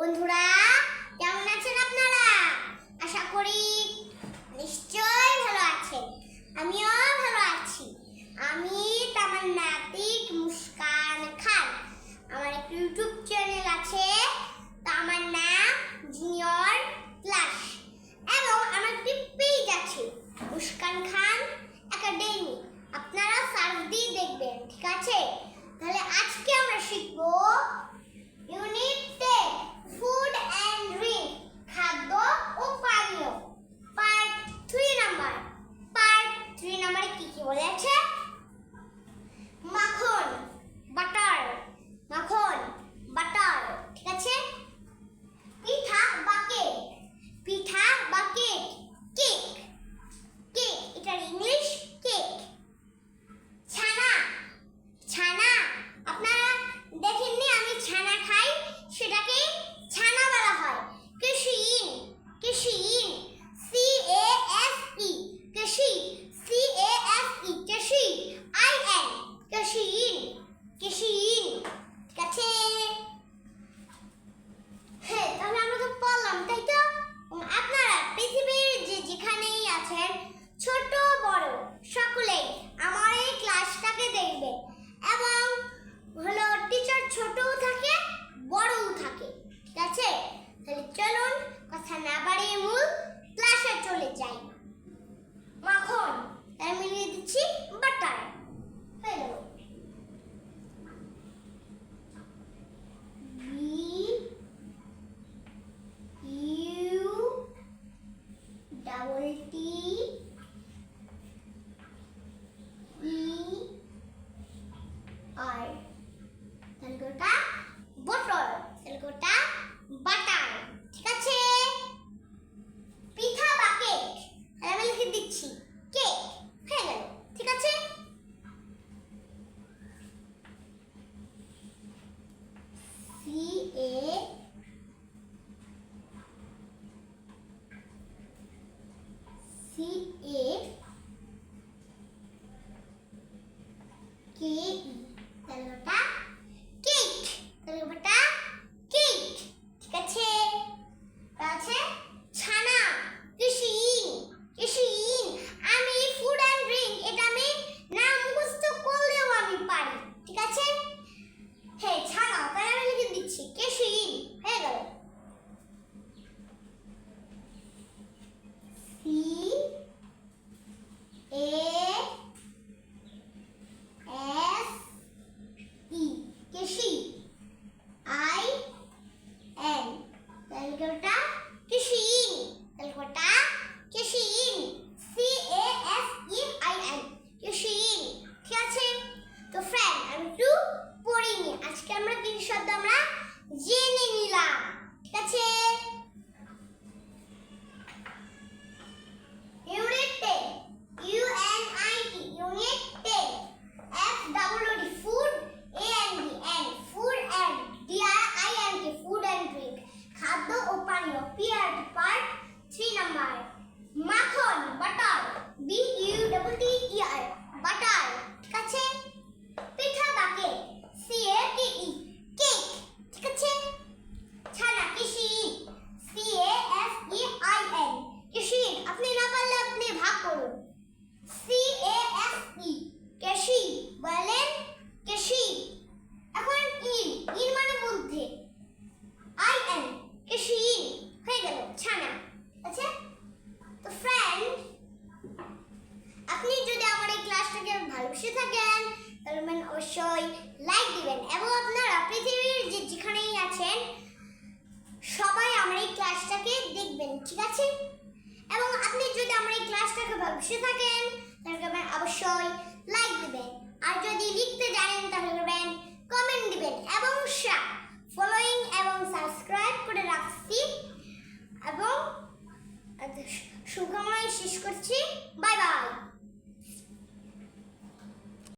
বন্ধুরা, কেমন আছেন আপনারা? আশা করি নিশ্চয় ভালো আছেন। আমিও ভালো আছি। আমি আমার নাতিক মুস্কান খান। আমার একটা ইউটিউব চ্যানেল আছে, তামার নাম জুনিয়র প্লাস এবং আমার একটি পেজ আছে, মুস্কান খান একাডেমি। আপনারা সার্চ দিয়ে দেখবেন, ঠিক আছে? তাহলে আজকে আমরা শিখব ইউনিট C A আজকে আমরা তিন শব্দ আমরা জেনে অবশ্যই লাইক দিবেন। এবং আপনারা পৃথিবীর যে যেখানেই আছেন, সবাই আমার এই ক্লাসটাকে দেখবেন, ঠিক আছে? এবং আপনি যদি আমার এই ক্লাসটাকে ভাবছে থাকেন, তাহলে করবেন অবশ্যই লাইক দিবেন। আর যদি লিখতে জানেন, তাহলে করবেন কমেন্ট দিবেন। এবং ফলোয়িং এবং সাবস্ক্রাইব